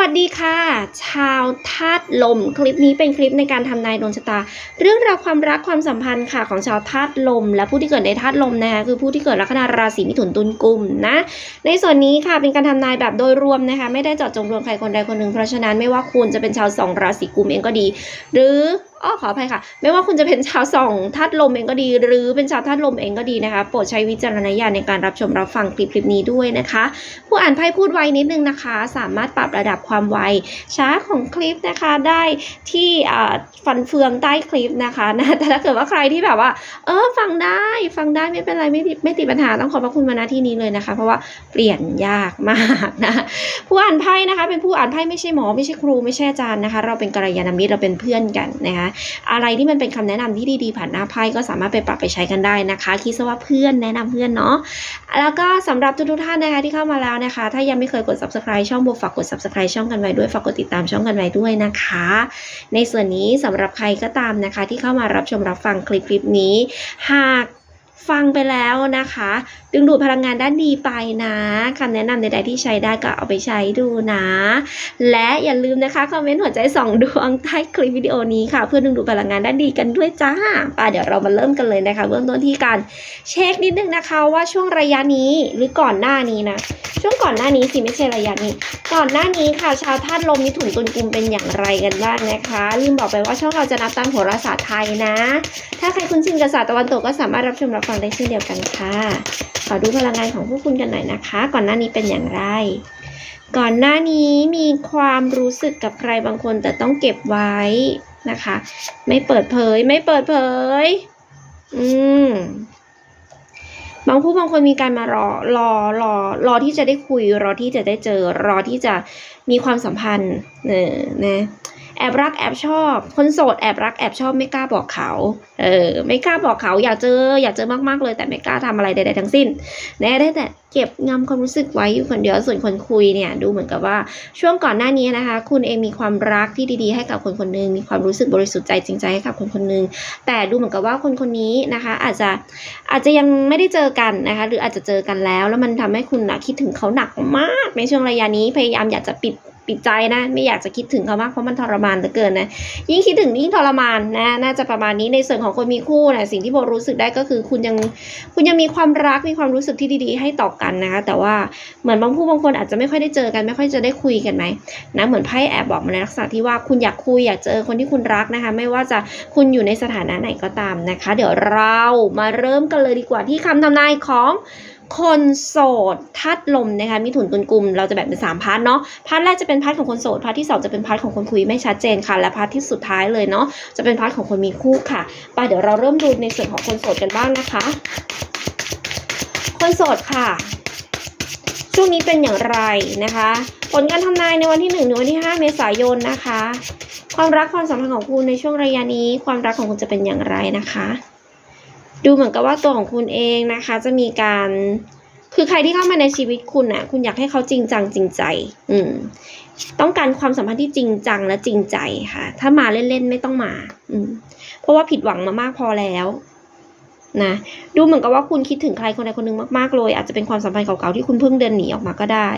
วัสดีค่ะ ชาวธาตุลม คลิปนี้เป็นคลิปในการทำนายดวงชะตา เรื่องราวความรักความสัมพันธ์ค่ะของชาวธาตุลม และผู้ที่เกิดในธาตุลมนะคะคือผู้ที่เกิดลัคนาราศีมิถุนตุลกุมนะในส่วนนี้ค่ะเป็นการทำนายแบบโดยรวมนะคะ ไม่ได้เจาะจงรวมใครคนใดคนหนึ่งเพราะฉะนั้นไม่ว่าคุณจะเป็นชาวสองราศีกุมเองก็ดี หรือ อ้อขออภัยค่ะ ไม่ว่าคุณจะเป็นชาวส่องธาตุลมเองก็ดี หรือเป็นชาวธาตุลมเองก็ดีนะคะ โปรดใช้วิจารณญาณในการรับชมรับฟังคลิปคลิปนี้ด้วยนะคะ ผู้อ่านไพ่พูดไวนิดนึงนะคะ สามารถปรับระดับความไวช้าของคลิปนะคะได้ที่ฟันเฟืองใต้คลิปนะคะนะแต่ถ้าเกิดว่าใครที่แบบว่า เออฟังได้ฟังได้ไม่เป็นไรไม่ไม่ติดปัญหาต้องขอบพระคุณมาณที่นี้เลยนะคะ เพราะว่าเปลี่ยนยากมากนะผู้อ่านไพ่นะคะ เป็นผู้อ่านไพ่ไม่ใช่หมอไม่ใช่ครูไม่ใช่อาจารย์นะคะ เราเป็นกัลยาณมิตรเราเป็นเพื่อนกันนะคะอะไรที่มันเป็นคำแนะนำที่ดีๆผ่านหน้าไพ่ก็สามารถไปปรับไปใช้กันได้นะคะ คิดซะว่าเพื่อนแนะนำเพื่อนเนาะแล้วก็สำหรับทุกๆท่านนะคะที่เข้ามาแล้วนะคะ ถ้ายังไม่เคยกด subscribe ช่องโบฝากกด subscribe ช่องกันไว้ด้วยฝากกดติดตามช่องกันไว้ด้วยนะคะ ในส่วนนี้สำหรับใครก็ตามนะคะ ที่เข้ามารับชมรับฟังคลิปคลิปนี้ หากฟังไปแล้วนะคะ ดึงดูดพลังงานด้านดีไปนะคำแนะนำใดๆที่ใช้ได้ก็เอาไปใช้ดูนะ และอย่าลืมนะคะคอมเมนต์หัวใจสองดวงใต้คลิปวิดีโอนี้ค่ะ เพื่อดึงดูดพลังงานด้านดีกันด้วยจ้าป่ะเดี๋ยวเรามาเริ่มกันเลยนะคะเบื้องต้นที่การเช็คนิดนึงนะคะว่าช่วงระยะนี้หรือก่อนหน้านี้นะ ช่วงก่อนหน้านี้สิไม่ใช่ระยะนี้ ก่อนหน้านี้ค่ะชาวธาตุลมมิถุนตุลกุมเป็นอย่างไรกันบ้างนะคะลืมบอกไปว่าช่องเราจะนับตามโหราศาสตร์ไทยนะ ถ้าใครคุ้นชินกับศาสตร์ตะวันตกก็สามารถรับชมรับฟังได้เช่นเดียวกันค่ะขอดูพลังงานของผู้คุณกันหน่อยนะคะ ก่อนหน้านี้เป็นอย่างไร ก่อนหน้านี้มีความรู้สึกกับใครบางคนแต่ต้องเก็บไว้นะคะ ไม่เปิดเผยไม่เปิดเผย อืมบางผู้บางคนมีการมารอรอรอรอที่จะได้คุย รอที่จะได้เจอ รอที่จะมีความสัมพันธ์เออนะ แอบรักแอบชอบ คนโสดแอบรักแอบชอบไม่กล้าบอกเขา เออ ไม่กล้าบอกเขาอยากเจอ อยากเจอมากๆเลยแต่ไม่กล้าทำอะไรใดๆทั้งสิ้นนะได้แต่เก็บงำความรู้สึกไว้อยู่คนเดียวส่วนคนคุยเนี่ยดูเหมือนกับว่าช่วงก่อนหน้านี้นะคะ คุณเองมีความรักที่ดีๆให้กับคนคนหนึงมีความรู้สึกบริสุทธิ์ใจจริงใจให้กับคนคนหนึงแต่ดูเหมือนกับว่าคนคนนี้นะคะ อาจจะอาจจะยังไม่ได้เจอกันนะคะ หรืออาจจะเจอกันแล้ว แล้วมันทำให้คุณนะคิดถึงเขาหนักมากในช่วงระยะนี้พยายามอยากจะปิด ปิดใจนะ ไม่อยากจะคิดถึงเขามากเพราะมันทรมานเหลือเกินนะยิ่งคิดถึงยิ่งทรมานนะน่าจะประมาณนี้ในส่วนของคนมีคู่นะสิ่งที่โบรู้สึกได้ก็คือคุณยังคุณยังมีความรักมีความรู้สึกที่ดีๆ ให้ต่อกันนะคะแต่ว่าเหมือนบางผู้บางคนอาจจะไม่ค่อยได้เจอกัน ไม่ค่อยจะได้คุยกันไหมนะเหมือนไพ่แอบบอกมาในลักษณะที่ว่าคุณอยากคุยอยากเจอคนที่คุณรักนะคะ ไม่ว่าจะคุณอยู่ในสถานะไหนก็ตามนะคะ เดี๋ยวเรามาเริ่มกันเลยดีกว่าที่คำทำนายของ คนโสดทัดลมนะคะมีถุนตุนกลุ่มเราจะแบ่งเป็นสามพาร์ทเนาะพาร์ทแรกจะเป็นพาร์ทของคนโสดพาร์ทที่สองจะเป็นพาร์ทของคนคุยไม่ชัดเจนค่ะและพาร์ทที่สุดท้ายเลยเนาะจะเป็นพาร์ทของคนมีคู่ค่ะไปเดี๋ยวเราเริ่มดูในส่วนของคนโสดกันบ้างนะคะ คนโสดค่ะ ช่วงนี้เป็นอย่างไรนะคะ ผลการทำนายในวันที่1ถึงวันที่ 5 เมษายนนะคะ ความรักความสัมพันธ์ของคุณในช่วงระยะนี้ ความรักของคุณจะเป็นอย่างไรนะคะ ดูเหมือนกับว่าตัวของคุณเองนะคะ จะมีการ คือใครที่เข้ามาในชีวิตคุณน่ะ คุณอยากให้เขาจริงจังจริงใจ อืม ต้องการความสัมพันธ์ที่จริงจังและจริงใจค่ะ ถ้ามาเล่นๆไม่ต้องมา อืม เพราะว่าผิดหวังมามากพอแล้วนะดูเหมือนกับว่าคุณคิดถึงใครคนใดคนหนึ่งมากๆเลย อาจจะเป็นความสัมพันธ์เก่าๆที่คุณเพิ่งเดินหนีออกมาก็ได้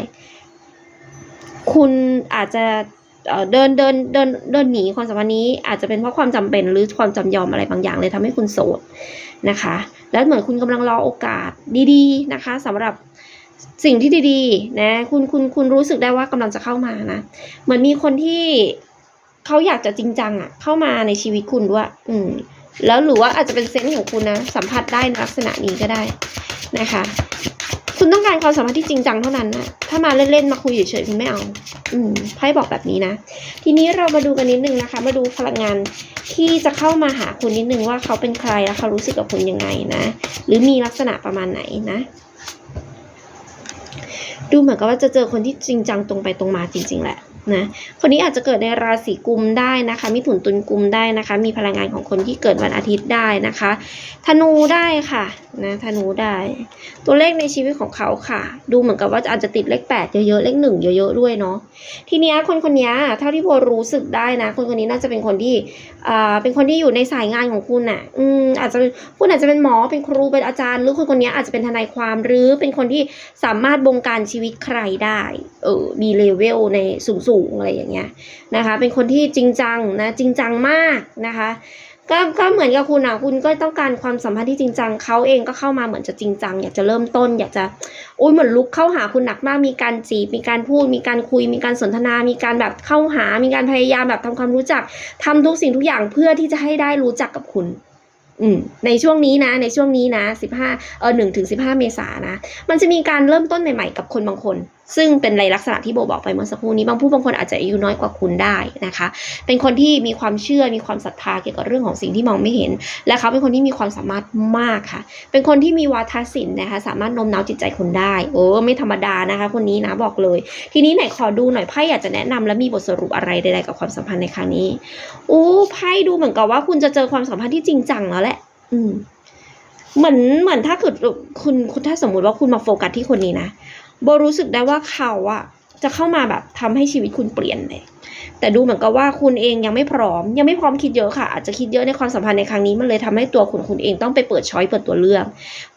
คุณอาจจะ เดินเดินเดินเดินหนีความสัมพันธ์นี้อาจจะเป็นเพราะความจำเป็นหรือความจำยอมอะไรบางอย่างเลยทำให้คุณโสดนะคะ แล้วเหมือนคุณกำลังรอโอกาสดีๆนะคะสำหรับสิ่งที่ดีๆนะคุณคุณคุณรู้สึกได้ว่ากำลังจะเข้ามานะเหมือนมีคนที่เขาอยากจะจริงจังอะเข้ามาในชีวิตคุณด้วย อืมแล้วหรือว่าอาจจะเป็นเซนส์ของคุณนะสัมผัสได้ในลักษณะนี้ก็ได้นะคะ คุณต้องการความสัมพันธ์ที่จริงจังเท่านั้นนะถ้ามาเล่นๆมาคุยเฉยๆคุณไม่เอา อืมไพ่บอกแบบนี้นะ ทีนี้เรามาดูกันนิดนึงนะคะ มาดูพลังงานที่จะเข้ามาหาคุณนิดนึงว่าเขาเป็นใครแล้วเขารู้สึกกับคุณยังไงนะ หรือมีลักษณะประมาณไหนนะ ดูเหมือนกับว่าจะเจอคนที่จริงจังตรงไปตรงมาจริง ๆ แหละนะคนนี้อาจจะเกิดในราศีกุมได้นะคะมิถุนตุลกุมได้นะคะ มีพลังงานของคนที่เกิดวันอาทิตย์ได้นะคะ ธนูได้ค่ะ นะธนูได้ ตัวเลขในชีวิตของเขาค่ะ ดูเหมือนกับว่าอาจจะติดเลขแปดเยอะๆเลขหนึ่งเยอะๆด้วยเนาะทีเนี้ยคนคนเนี้ยเท่าที่โบรู้สึกได้นะ คนคนนี้น่าจะเป็นคนที่อ่าเป็นคนที่อยู่ในสายงานของคุณน่ะ อืมอาจจะคุณอาจจะเป็นหมอเป็นครูเป็นอาจารย์ หรือคนคนนี้อาจจะเป็นทนายความหรือเป็นคนที่สามารถบงการชีวิตใครได้เออมีเลเวลในสูงๆอะไรอย่างเงี้ยนะคะ เป็นคนที่จริงจังนะจริงจังมากนะคะ ก็ก็เหมือนกับคุณอะคุณก็ต้องการความสัมพันธ์ที่จริงจังเขาเองก็เข้ามาเหมือนจะจริงจังอยากจะเริ่มต้น อยากจะโอ้ยเหมือนลุกเข้าหาคุณหนักมากมีการจีบมีการพูด มีการคุย มีการสนทนา มีการแบบเข้าหา มีการพยายามแบบทำความรู้จักทำทุกสิ่งทุกอย่างเพื่อที่จะให้ได้รู้จักกับคุณ อืมในช่วงนี้นะ ในช่วงนี้นะสิบห้าเออหนึ่งถึงสิบห้าเมษานะ มันจะมีการเริ่มต้นใหม่ ๆ กับคนบางคน ซึ่งเป็นในลักษณะที่โบบอกไปเมื่อสักครู่นี้ บางผู้บางคนอาจจะอายุน้อยกว่าคุณได้นะคะ เป็นคนที่มีความเชื่อมีความศรัทธาเกี่ยวกับเรื่องของสิ่งที่มองไม่เห็น และเขาเป็นคนที่มีความสามารถมากค่ะ เป็นคนที่มีวาทศิลป์นะคะ สามารถโน้มน้าวจิตใจคนได้ โอ้ไม่ธรรมดานะคะ คนนี้นะบอกเลย ทีนี้ไหนขอดูหน่อยไพ่อยากจะแนะนำและมีบทสรุปอะไรใดๆกับความสัมพันธ์ในครั้งนี้อู้ไพ่ดูเหมือนกับว่าคุณจะเจอความสัมพันธ์ที่จริงจังแล้วแหละ อืมเหมือนเหมือนถ้าเกิดคุณคุณถ้าสมมุติว่าคุณมาโฟกัสที่คนนี้นะ โบรู้สึกได้ว่าเขาอะจะเข้ามาแบบทำให้ชีวิตคุณเปลี่ยนเลยแต่ดูเหมือนกับว่าคุณเองยังไม่พร้อม ยังไม่พร้อมคิดเยอะค่ะ อาจจะคิดเยอะในความสัมพันธ์ในครั้งนี้มันเลยทำให้ตัวคุณคุณเองต้องไปเปิดช้อยเปิดตัวเลือก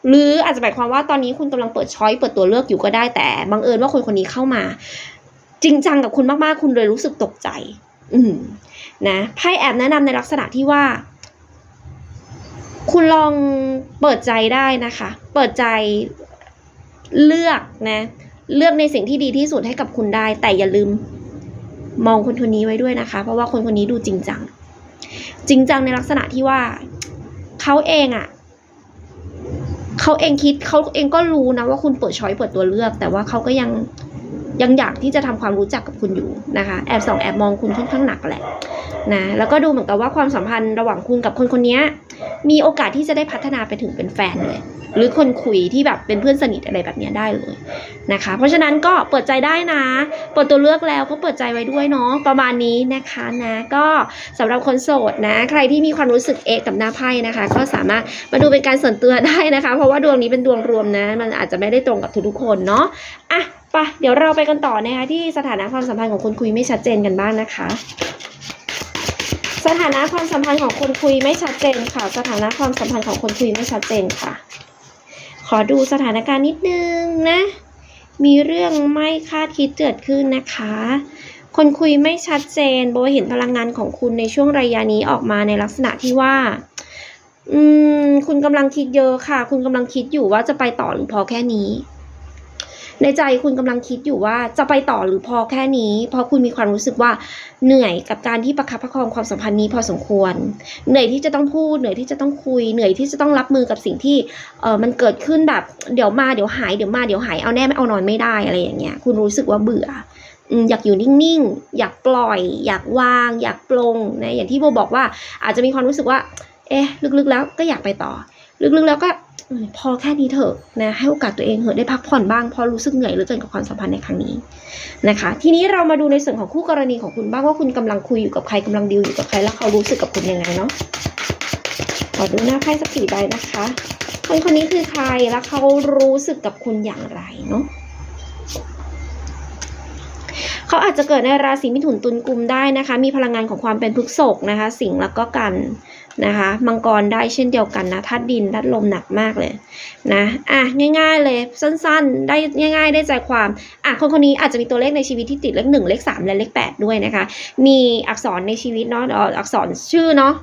หรืออาจจะหมายความว่าตอนนี้คุณกำลังเปิดช้อยเปิดตัวเลือกอยู่ก็ได้แต่บังเอิญว่าคนคนนี้เข้ามา จริงจังกับคุณมากๆ คุณเลยรู้สึกตกใจ อืมนะไพ่แอบแนะนำในลักษณะที่ว่า คุณลองเปิดใจได้นะคะ เปิดใจ เลือกนะ เลือกในสิ่งที่ดีที่สุดให้กับคุณได้ แต่อย่าลืมมองคนคนนี้ไว้ด้วยนะคะ เพราะว่าคนคนนี้ดูจริงจัง จริงจังในลักษณะที่ว่าเขาเองอะ่ะเขาเองคิดเขาเองก็รู้นะว่าคุณเปิดช้อยเปิดตัวเลือก แต่ว่าเขาก็ยัง ยังอยากที่จะทำความรู้จักกับคุณอยู่นะคะ แอบส่องแอบมองคุณค่อนข้างหนักแหละนะแล้วก็ดูเหมือนกับว่าความสัมพันธ์ระหว่างคุณกับคนคนนี้มีโอกาสที่จะได้พัฒนาไปถึงเป็นแฟนเลย หรือคนคุยที่แบบเป็นเพื่อนสนิทอะไรแบบนี้ได้เลยนะคะ เพราะฉะนั้นก็เปิดใจได้นะ เปิดตัวเลือกแล้วก็เปิดใจไว้ด้วยเนาะประมาณนี้นะคะนะก็สำหรับคนโสดนะ ใครที่มีความรู้สึกเอกกับหน้าไพ่นะคะ ก็สามารถมาดูเป็นการส่วนตัวได้นะคะ เพราะว่าดวงนี้เป็นดวงรวมนะ มันอาจจะไม่ได้ตรงกับทุกๆคนเนาะอะ ไปเดี๋ยวเราไปกันต่อนะคะที่สถานะความสัมพันธ์ของคนคุยไม่ชัดเจนกันบ้างนะคะ สถานะความสัมพันธ์ของคนคุยไม่ชัดเจนค่ะ สถานะความสัมพันธ์ของคนคุยไม่ชัดเจนค่ะ ขอดูสถานการณ์นิดนึงนะ มีเรื่องไม่คาดคิดเกิดขึ้นนะคะ คนคุยไม่ชัดเจน โบเห็นพลังงานของคุณในช่วงระยะนี้ออกมาในลักษณะที่ว่าอืมคุณกำลังคิดเยอะค่ะ คุณกำลังคิดอยู่ว่าจะไปต่อหรือพอแค่นี้ ในใจคุณกำลังคิดอยู่ว่าจะไปต่อหรือพอแค่นี้ เพราะคุณมีความรู้สึกว่าเหนื่อยกับการที่ประคับประคองความสัมพันธ์นี้พอสมควร เหนื่อยที่จะต้องพูดเหนื่อยที่จะต้องคุยเหนื่อยที่จะต้องรับมือกับสิ่งที่เออมันเกิดขึ้นแบบเดี๋ยวมาเดี๋ยวหายเดี๋ยวมาเดี๋ยวหายเอาแน่ไม่เอานอนไม่ได้อะไรอย่างเงี้ยคุณรู้สึกว่าเบื่ออยากอยู่นิ่งๆ อยากปล่อย อยากวาง อยากปลงนะอย่างที่โบบอกว่าอาจจะมีความรู้สึกว่า เอ๊ะ ลึกๆแล้วก็อยากไปต่อ ลึกๆแล้วก็ พอแค่นี้เถอะนะให้โอกาสตัวเองเถอะได้พักผ่อนบ้างเพราะรู้สึกเหนื่อยเหลือเกินกับความสัมพันธ์ในครั้งนี้นะคะ ทีนี้เรามาดูในส่วนของคู่กรณีของคุณบ้างว่าคุณกำลังคุยอยู่กับใครกำลังดีลอยู่กับใครแล้วเขารู้สึกกับคุณยังไงเนาะขอดูหน้าไพ่สักสี่ใบนะคะ คนคนนี้คือใครแล้วเขารู้สึกกับคุณอย่างไรเนาะเขาอาจจะเกิดในราศีมิถุนตุลกุมได้นะคะ มีพลังงานของความเป็นพฤกษกนะคะ สิงห์แล้วก็กัน นะคะ มังกรได้เช่นเดียวกันนะธาตุดินธาตุลมหนักมากเลยนะอะง่าย ๆ เลยสั้นๆ ได้ง่าย ๆ ได้ใจความอะคนคนนี้อาจจะมีตัวเลขในชีวิตที่ติดเลขหนึ่งเลขสามและเลขแปดด้วยนะคะ มีอักษรในชีวิตเนาะอ่ออักษรชื่อเนาะ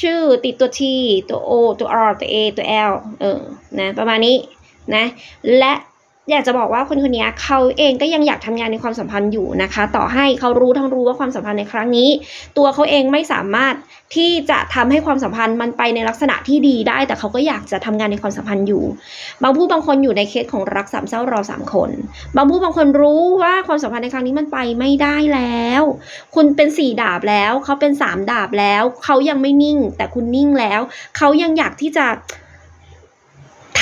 ชื่อติดตัว T ตัว O ตัว R ตัว A ตัว L เออนะประมาณนี้นะและ อยากจะบอกว่าคนคนนี้เขาเองก็ยังอยากทำงานในความสัมพันธ์อยู่นะคะ ต่อให้เขารู้ทั้งรู้ว่าความสัมพันธ์ในครั้งนี้ ตัวเขาเองไม่สามารถที่จะทำให้ความสัมพันธ์มันไปในลักษณะที่ดีได้ แต่เขาก็อยากจะทำงานในความสัมพันธ์อยู่ บางผู้บางคนอยู่ในเคสของรักสามเศร้ารอสามคน บางผู้บางคนรู้ว่าความสัมพันธ์ในครั้งนี้มันไปไม่ได้แล้ว คุณเป็นสี่ดาบแล้วเขาเป็นสามดาบแล้วเขายังไม่นิ่ง แต่คุณนิ่งแล้วเขายังอยากที่จะ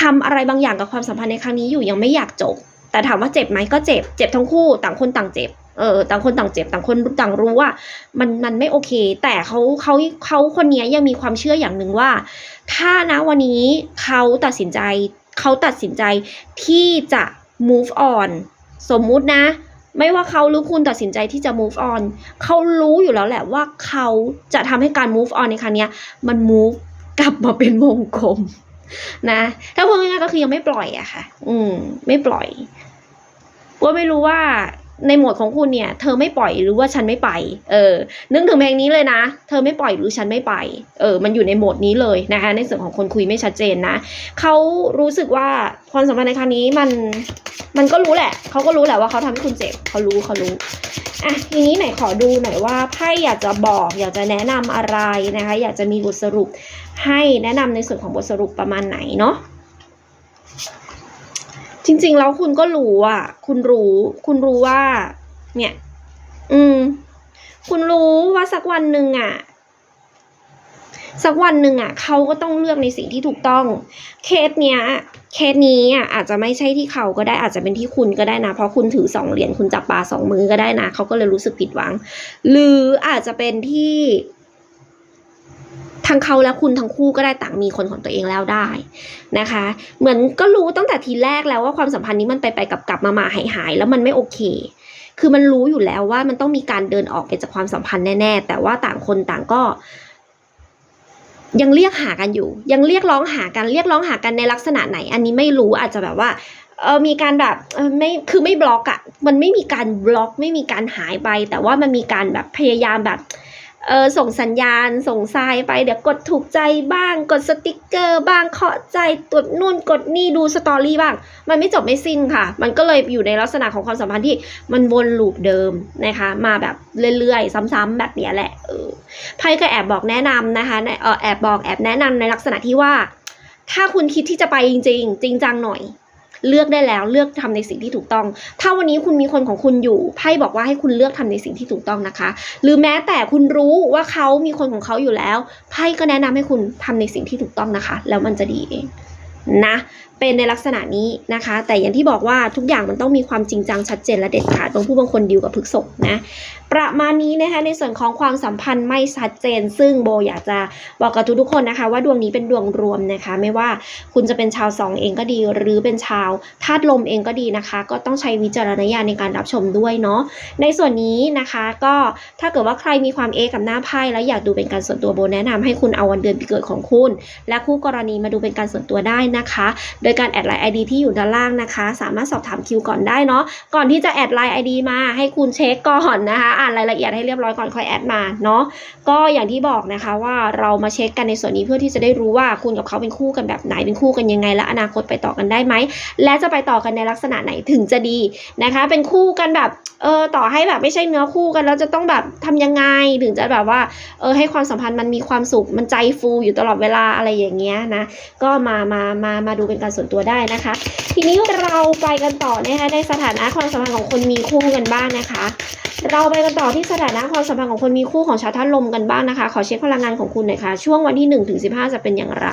ทำอะไรบางอย่างกับความสัมพันธ์ในครั้งนี้อยู่ยังไม่อยากจบ แต่ถามว่าเจ็บไหมก็เจ็บ เจ็บทั้งคู่ต่างคนต่างเจ็บเออต่างคนต่างเจ็บต่างคนต่างรู้ว่ามันมันไม่โอเค แต่เขาเขาเขาคนนี้ยังมีความเชื่ออย่างหนึ่งว่า ถ้านะวันนี้เขาตัดสินใจเขาตัดสินใจที่จะ move on สมมุตินะ ไม่ว่าเขาหรือคุณตัดสินใจที่จะ move on เขารู้อยู่แล้วแหละว่าเขาจะทำให้การ move on ในครั้งนี้มัน move กลับมาเป็นวงกลม นะ ถ้าพูดง่ายๆก็คือยังไม่ปล่อยอะค่ะ อืม ไม่ปล่อยว่าไม่รู้ว่าในโหมดของคุณเนี่ย เธอไม่ปล่อยหรือว่าฉันไม่ไป เออ นึกถึงเพลงนี้เลยนะ เธอไม่ปล่อยหรือฉันไม่ไป เออ มันอยู่ในโหมดนี้เลยนะคะ ในส่วนของคนคุยไม่ชัดเจนนะ เขารู้สึกว่าความสัมพันธ์ในครั้งนี้มัน มันก็รู้แหละ เขาก็รู้แหละว่าเขาทำให้คุณเจ็บ เขารู้เขารู้ อะ ทีนี้ไหนขอดูหน่อยว่าไพ่อยากจะบอก อยากจะแนะนำอะไรนะคะ อยากจะมีบทสรุป ให้แนะนำในส่วนของบทสรุปประมาณไหนเนาะจริง ๆ แล้วคุณก็รู้อะ คุณรู้ คุณรู้ว่า เนี่ย อืม คุณรู้ว่าสักวันหนึ่งอะ สักวันหนึ่งอะ เขาก็ต้องเลือกในสิ่งที่ถูกต้อง เคสเนี้ย เคสนี้อะอาจจะไม่ใช่ที่เขาก็ได้อาจจะเป็นที่คุณก็ได้นะ เพราะคุณถือสองเหรียญคุณจับปลาสองมือก็ได้นะ เขาก็เลยรู้สึกผิดหวัง หรืออาจจะเป็นที่ ทั้งเขาและคุณทั้งคู่ก็ได้ต่างมีคนของตัวเองแล้วได้นะคะ เหมือนก็รู้ตั้งแต่ทีแรกแล้วว่าความสัมพันธ์นี้มันไปไปกลับกลับมามาหายหายแล้วมันไม่โอเค คือมันรู้อยู่แล้วว่ามันต้องมีการเดินออกไปจากความสัมพันธ์แน่ ๆ แต่ว่าต่างคนต่างก็ ยังเรียกหากันอยู่ ยังเรียกร้องหากันเรียกร้องหากันในลักษณะไหน อันนี้ไม่รู้อาจจะแบบว่าเออมีการแบบไม่คือไม่บล็อกอะมันไม่มีการบล็อก ไม่มีการหายไป แต่ว่ามันมีการแบบพยายามแบบ เออส่งสัญญาณส่งทรายไปเดี๋ยวกดถูกใจบ้างกดสติกเกอร์ บ้างเคาะใจกดนู่นกดนี่ดูสตอรี่บ้าง มันไม่จบไม่สิ้นค่ะ มันก็เลยอยู่ในลักษณะของความสัมพันธ์ที่มันวนลูปเดิมนะคะ มาแบบเรื่อยๆ ซ้ำๆแบบเนี้ยแหละเออไพ่ก็แอบบอกแนะนำนะคะในเออแอบบอกแอบแนะนำในลักษณะที่ว่า ถ้าคุณคิดที่จะไปจริง ๆ จริงจังหน่อย เลือกได้แล้วเลือกทำในสิ่งที่ถูกต้อง ถ้าวันนี้คุณมีคนของคุณอยู่ไพ่บอกว่าให้คุณเลือกทำในสิ่งที่ถูกต้องนะคะ หรือแม้แต่คุณรู้ว่าเขามีคนของเขาอยู่แล้วไพ่ก็แนะนำให้คุณทำในสิ่งที่ถูกต้องนะคะ แล้วมันจะดีเองนะเป็นในลักษณะนี้นะคะ แต่อย่างที่บอกว่าทุกอย่างมันต้องมีความจริงจังชัดเจนและเด็ดขาดบางผู้บางคนดิวกับพฤกษกนะ ประมาณนี้นะคะในส่วนของความสัมพันธ์ไม่ชัดเจน ซึ่งโบอยากจะบอกกับทุกๆคนนะคะ ว่าดวงนี้เป็นดวงรวมนะคะ ไม่ว่าคุณจะเป็นชาวสองเองก็ดี หรือเป็นชาวธาตุลมเองก็ดีนะคะ ก็ต้องใช้วิจารณญาณในการรับชมด้วยเนาะในส่วนนี้นะคะก็ถ้าเกิดว่าใครมีความเอกับหน้าไพ่แล้วอยากดูเป็นการส่วนตัวโบแนะนำให้คุณเอาวันเดือนปีเกิดของคุณ และคู่กรณีมาดูเป็นการส่วนตัวได้นะคะ โดยการแอดไลน์ ID ที่อยู่ด้านล่างนะคะ สามารถสอบถามคิวก่อนได้เนาะก่อนที่จะแอดไลน์ ID มาให้คุณเช็คก่อนนะคะอ่านรายละเอียดให้เรียบร้อยก่อนค่อยแอดมาเนาะก็อย่างที่บอกนะคะว่าเรามาเช็คกันในส่วนนี้เพื่อที่จะได้รู้ว่าคุณกับเขาเป็นคู่กันแบบไหนเป็นคู่กันยังไง และอนาคตไปต่อกันได้ไหมและจะไปต่อกันในลักษณะไหนถึงจะดีนะคะ เป็นคู่กันแบบเออต่อให้แบบไม่ใช่เนื้อคู่กันแล้วจะต้องแบบทำยังไงถึงจะแบบว่าเออให้ความสัมพันธ์มันมีความสุขมันใจฟูอยู่ตลอดเวลาอะไรอย่างเงี้ยนะก็มามามามาดูเป็นการส่วนตัวได้นะคะ ทีนี้เราไปกันต่อนะคะในสถานะความสัมพันธ์ของคนมีคู่กันบ้างนะคะ เราไปกันต่อที่สถานะความสัมพันธ์ของคนมีคู่ของชาวธาตุลมกันบ้างนะคะ ขอเช็คพลังงานของคุณหน่อยค่ะ ช่วงวันที่1ถึง15จะเป็นอย่างไร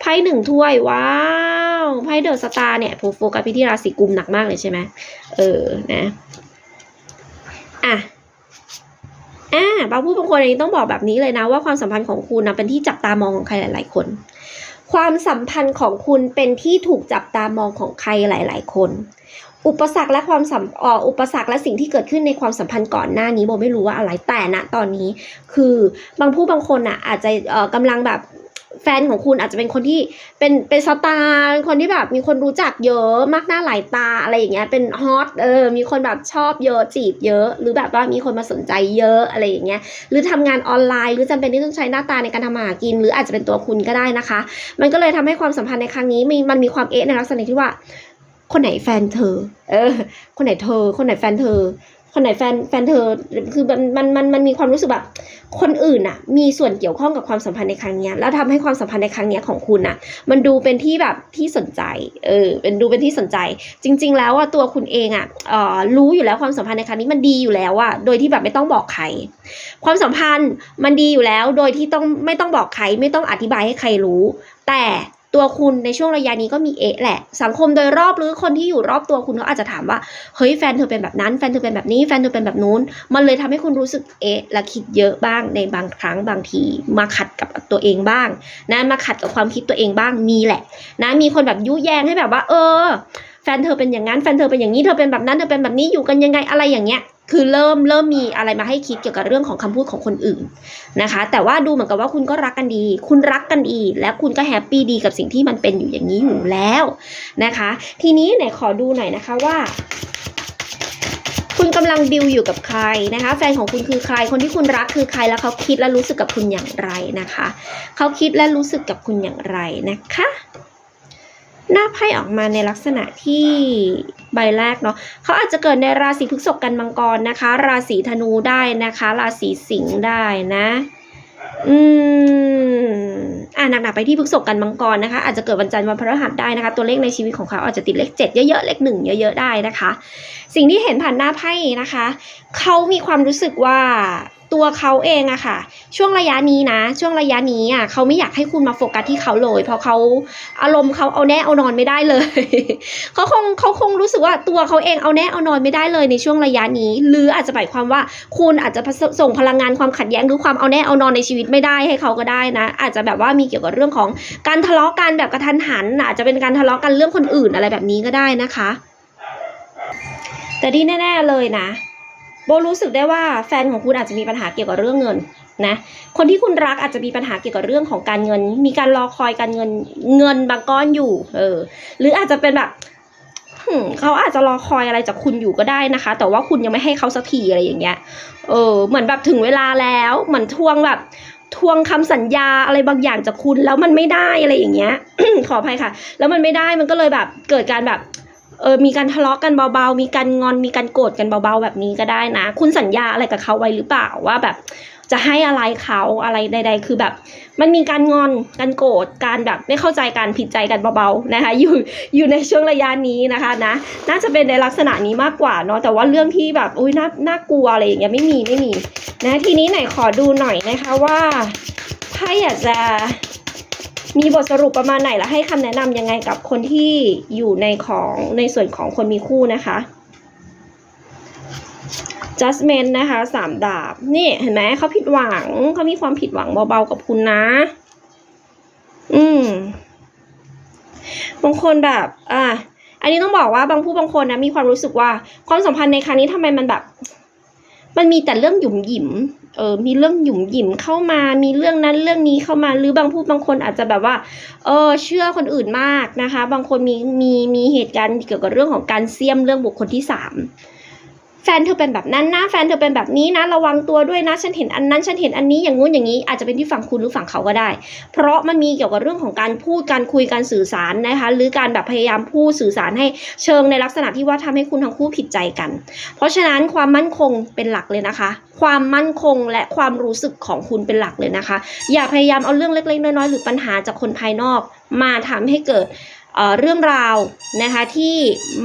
ไพ่หนึ่งถ้วย ว้าว ไพ่เดอะสตาร์เนี่ยโฟกัสไปที่ราศีกุมหนักมากเลยใช่ไหมเออ นะ อะอ่าบางผู้บางคนเองต้องบอกแบบนี้เลยนะว่าความสัมพันธ์ของคุณนะเป็นที่จับตามองของใครหลาย ๆ คน ความสัมพันธ์ของคุณเป็นที่ถูกจับตามองของใครหลาย ๆ คน อุปสรรคและความสัมอ,อุปสรรคและสิ่งที่เกิดขึ้นในความสัมพันธ์ก่อนหน้านี้โบไม่รู้ว่าอะไรแต่ณตอนนี้ คือบางผู้บางคนอะอาจจะเอ่อกำลังแบบแฟนของคุณอาจจะเป็นคนที่เป็นเป็นสตาร์เป็นคนที่แบบมีคนรู้จักเยอะมากหน้าหลายตาอะไรอย่างเงี้ยเป็นฮอตเออมีคนแบบชอบเยอะจีบเยอะ หรือแบบว่ามีคนมาสนใจเยอะอะไรอย่างเงี้ยหรือทำงานออนไลน์ หรือจำเป็นที่ต้องใช้หน้าตาในการทำมาหากิน หรืออาจจะเป็นตัวคุณก็ได้นะคะ มันก็เลยทำให้ความสัมพันธ์ในครั้งนี้มีมันมีความเอ๊ะในลักษณะที่ว่า คนไหนแฟนเธอ เออ คนไหนเธอ คนไหนแฟนเธอ คนไหนแฟนแฟนเธอ คือมันมันมันมันมีความรู้สึกแบบ คนอื่นอะมีส่วนเกี่ยวข้องกับความสัมพันธ์ในครั้งเนี้ยแล้วทำให้ความสัมพันธ์ในครั้งเนี้ยของคุณอะมันดูเป็นที่แบบที่สนใจ เออ เป็นดูเป็นที่สนใจ จริง ๆ แล้วอะตัวคุณเองอะเอ่อรู้อยู่แล้วความสัมพันธ์ในครั้งนี้มันดีอยู่แล้วอะโดยที่แบบไม่ต้องบอกใคร ความสัมพันธ์มันดีอยู่แล้ว โดยที่ต้องไม่ต้องบอกใคร ไม่ต้องอธิบายให้ใครรู้ แต่ ตัวคุณในช่วงระยะนี้ก็มีเอะแหละ สังคมโดยรอบหรือคนที่อยู่รอบตัวคุณเขาอาจจะถามว่า เฮ้ยแฟนเธอเป็นแบบนั้น แฟนเธอเป็นแบบนี้ แฟนเธอเป็นแบบนู้น มันเลยทำให้คุณรู้สึกเอะและคิดเยอะบ้างในบางครั้งบางที มาขัดกับตัวเองบ้าง นะ มาขัดกับความคิดตัวเองบ้าง มีแหละ นะ มีคนแบบยุแยงให้แบบว่า เออ แฟนเธอเป็นอย่างนั้น แฟนเธอเป็นอย่างนี้ เธอเป็นแบบนั้น เธอเป็นแบบนี้ อยู่กันยังไง อะไรอย่างเงี้ย คือเริ่มเริ่มมีอะไรมาให้คิดเกี่ยวกับเรื่องของคำพูดของคนอื่นนะคะ แต่ว่าดูเหมือนกับว่าคุณก็รักกันดี คุณรักกันดี และคุณก็แฮปปี้ดีกับสิ่งที่มันเป็นอยู่อย่างนี้อยู่แล้วนะคะ ทีนี้ไหนขอดูหน่อยนะคะว่า คุณกำลังดิวอยู่กับใครนะคะ แฟนของคุณคือใคร คนที่คุณรักคือใครแล้วเขาคิดและรู้สึกกับคุณอย่างไรนะคะ เขาคิดและรู้สึกกับคุณอย่างไรนะคะ หน้าไพ่ออกมาในลักษณะที่ใบแรกเนาะเขาอาจจะเกิดในราศีพฤษภกันมังกรนะคะ ราศีธนูได้นะคะ ราศีสิงห์ได้นะ อืมอ่าหนักๆไปที่พฤษภกันมังกรนะคะ อาจจะเกิดวันจันทร์วันพฤหัสได้นะคะ ตัวเลขในชีวิตของเขาอาจจะติดเลขเจ็ดเยอะๆเลขหนึ่งเยอะๆได้นะคะ สิ่งที่เห็นผ่านหน้าไพ่นะคะเขามีความรู้สึกว่า ตัวเขาเองอะค่ะ ช่วงระยะนี้นะ ช่วงระยะนี้อะเขาไม่อยากให้คุณมาโฟกัสที่เขาเลย เพราะเขาอารมณ์เขาเอาแน่เอานอนไม่ได้เลยเขาคงเขาคงรู้สึกว่าตัวเขาเองเอาแน่เอานอนไม่ได้เลยในช่วงระยะนี้ หรืออาจจะหมายความว่าคุณอาจจะส่งพลังงานความขัดแย้งหรือความเอาแน่เอานอนในชีวิตไม่ได้ให้เขาก็ได้นะ อาจจะแบบว่ามีเกี่ยวกับเรื่องของการทะเลาะกันแบบกระทันหัน อาจจะเป็นการทะเลาะกันเรื่องคนอื่นอะไรแบบนี้ก็ได้นะคะ แต่ที่แน่ ๆเลยนะ โบรู้สึกได้ว่าแฟนของคุณอาจจะมีปัญหาเกี่ยวกับเรื่องเงินนะคนที่คุณรักอาจจะมีปัญหาเกี่ยวกับเรื่องของการเงิน มีการรอคอยการเงินเงินบางก้อนอยู่เออหรืออาจจะเป็นแบบเขาอาจจะรอคอยอะไรจากคุณอยู่ก็ได้นะคะ แต่ว่าคุณยังไม่ให้เขาสักทีอะไรอย่างเงี้ยเออเหมือนแบบถึงเวลาแล้วเหมือนทวงแบบทวงคำสัญญาอะไรบางอย่างจากคุณแล้วมันไม่ได้อะไรอย่างเงี้ย ขออภัยค่ะ แล้วมันไม่ได้มันก็เลยแบบเกิดการแบบ เออมีการทะเลาะกันเบาๆ มีการงอนมีการโกรธกันเบาๆ แบบนี้ก็ได้นะ คุณสัญญาอะไรกับเขาไว้หรือเปล่าว่าแบบ จะให้อะไรเขาอะไรใด ๆ คือแบบ มันมีการงอนการโกรธการแบบไม่เข้าใจกันผิดใจกันเบาๆนะคะ อยู่อยู่ในช่วงระยะนี้นะคะนะน่าจะเป็นในลักษณะนี้มากกว่าเนาะแต่ว่าเรื่องที่แบบอุ้ยน่าน่ากลัวอะไรอย่างเงี้ยไม่มีไม่มีนะทีนี้ไหนขอดูหน่อยนะคะว่าไพ่อยากจะ มีบทสรุปประมาณไหนและให้คำแนะนำยังไงกับคนที่อยู่ในของในส่วนของคนมีคู่นะคะ judgment นะคะสามดาบ นี่เห็นไหมเขาผิดหวังเขามีความผิดหวังเบาๆกับคุณนะ อืมบางคนแบบ อะอันนี้ต้องบอกว่าบางผู้บางคนนะมีความรู้สึกว่าความสัมพันธ์ในครั้งนี้ทำไมมันแบบ มันมีแต่เรื่องหยุมหยิม เออ มีเรื่องหยุมหยิมเข้ามา มีเรื่องนั้นเรื่องนี้เข้ามา หรือบางผู้บางคนอาจจะแบบว่า เออ เชื่อคนอื่นมากนะคะ บางคนมีมีมีเหตุการณ์เกี่ยวกับเรื่องของการเสี่ยมเรื่องบุคคลที่สาม แฟนเธอเป็นแบบนั้นนะ แฟนเธอเป็นแบบนี้นะ ระวังตัวด้วยนะ ฉันเห็นอันนั้น ฉันเห็นอันนี้ อย่างงู้นอย่างนี้ อาจจะเป็นที่ฝั่งคุณหรือฝั่งเขาก็ได้ เพราะมันมีเกี่ยวกับเรื่องของการพูด การคุย การสื่อสารนะคะ หรือการแบบพยายามพูดสื่อสารให้เชิงในลักษณะที่ว่าทำให้คุณทั้งคู่ผิดใจกัน เพราะฉะนั้นความมั่นคงเป็นหลักเลยนะคะ ความมั่นคงและความรู้สึกของคุณเป็นหลักเลยนะคะ อย่าพยายามเอาเรื่องเล็กๆน้อยๆหรือปัญหาจากคนภายนอก มาทำให้เกิด เอ่อเรื่องราวนะคะที่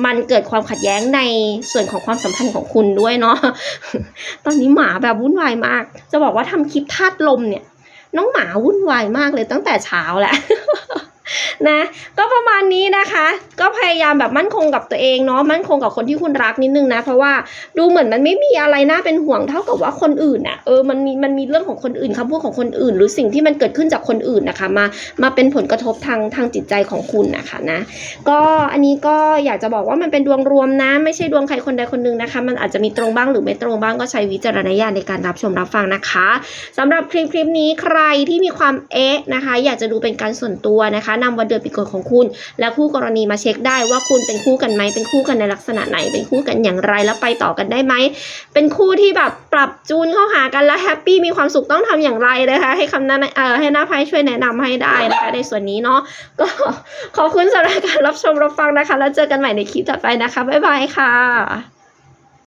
มันเกิดความขัดแย้งในส่วนของความสัมพันธ์ของคุณด้วยเนาะตอนนี้หมาแบบวุ่นวายมาก จะบอกว่าทำคลิปธาตุลมเนี่ย น้องหมาวุ่นวายมากเลยตั้งแต่เช้าแหละ นะ ก็ประมาณนี้นะคะ ก็พยายามแบบมั่นคงกับตัวเองเนาะมั่นคงกับคนที่คุณรักนิดนึงนะ เพราะว่าดูเหมือนมันไม่มีอะไรน่าเป็นห่วงเท่ากับว่าคนอื่นอะเออมันมีมันมีเรื่องของคนอื่นคำพูดของคนอื่น หรือสิ่งที่มันเกิดขึ้นจากคนอื่นนะคะ มามาเป็นผลกระทบทางทางจิตใจของคุณนะคะนะก็อันนี้ก็อยากจะบอกว่ามันเป็นดวงรวมนะ ไม่ใช่ดวงใครคนใดคนหนึ่งนะคะ มันอาจจะมีตรงบ้างหรือไม่ตรงบ้างก็ใช้วิจารณญาณในการรับชมรับฟังนะคะสำหรับคลิปคลิปนี้ใครที่มีความเอ๊ะนะคะ อยากจะดูเป็นการส่วนตัวนะคะนำวันเดือนปีเกิดของคุณ และคู่กรณีมาเช็คได้ว่าคุณเป็นคู่กันไหมเป็นคู่กันในลักษณะไหน เป็นคู่กันอย่างไรแล้วไปต่อกันได้ไหมเป็นคู่ที่แบบปรับจูนเข้าหากันแล้วแฮปปี้มีความสุขต้องทำอย่างไรนะคะให้คำนั้นเอ่อให้หน้าไพ่ช่วยแนะนำให้ได้นะคะในส่วนนี้เนาะก็ขอบคุณสำหรับการรับชมรับฟังนะคะ แล้วเจอกันใหม่ในคลิปต่อไปนะคะบ๊ายบายค่ะ